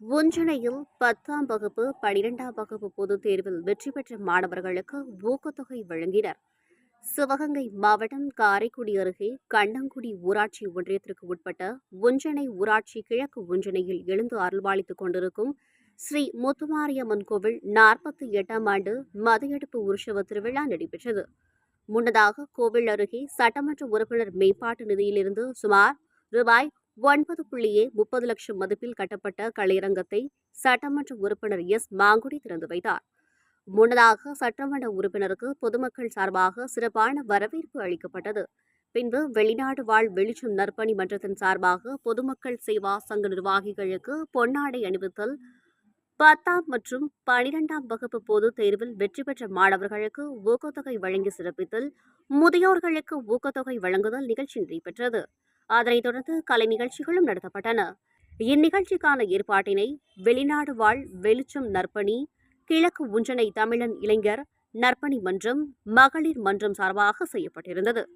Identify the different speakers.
Speaker 1: ஒன்றிணையில் பத்தாம் வகுப்பு பனிரெண்டாம் வகுப்பு பொதுத் தேர்வில் வெற்றி பெற்ற மாணவர்களுக்கு ஊக்கத்தொகை வழங்கினர். சிவகங்கை மாவட்டம் காரைக்குடி அருகே கண்ணங்குடி ஊராட்சி ஒன்றியத்திற்கு உட்பட்ட ஒன்றிணை ஊராட்சி கிழக்கு ஒன்றிணையில் எழுந்து அருள்வாளித்துக் கொண்டிருக்கும் ஸ்ரீ முத்துமாரியம்மன் கோவில் நாற்பத்தி எட்டாம் ஆண்டு மதையெடுப்பு உற்சவ திருவிழா நடைபெற்றது. முன்னதாக கோவில் அருகே சட்டமன்ற உறுப்பினர் மேம்பாட்டு நிதியிலிருந்து சுமார் ரூபாய் ஒன்பது புள்ளியே முப்பது லட்சம் மதிப்பில் கட்டப்பட்ட கலையரங்கத்தை சட்டமன்ற உறுப்பினர் எஸ். மாங்குடி திறந்து வைத்தார். முன்னதாக சட்டமன்ற உறுப்பினருக்கு பொதுமக்கள் சார்பாக சிறப்பான வரவேற்பு அளிக்கப்பட்டது. பின்பு வெளிநாடு வாழ் வெளிச்சம் நற்பணி மன்றத்தின் சார்பாக பொதுமக்கள் சேவா சங்க நிர்வாகிகளுக்கு பொன்னாடை அணிவித்தல் பத்தாம் மற்றும் பனிரெண்டாம் வகுப்பு பொதுத் தேர்வில் வெற்றி பெற்ற மாணவர்களுக்கு ஊக்கத்தொகை வழங்கி சிறப்பித்தல் முதியோர்களுக்கு ஊக்கத்தொகை வழங்குதல் நிகழ்ச்சி நடைபெற்றது. அதனைத் தொடர்ந்து கலை நிகழ்ச்சிகளும் நடத்தப்பட்டன. இந்நிகழ்ச்சிக்கான ஏற்பாட்டினை வெளிநாடு வாழ் வெளிச்சம் நற்பணி கிழக்கு ஒன்றனை தமிழன் இளைஞர் நற்பணி மன்றம் மகளிர் மன்றம் சார்பாக செய்யப்பட்டிருந்தது.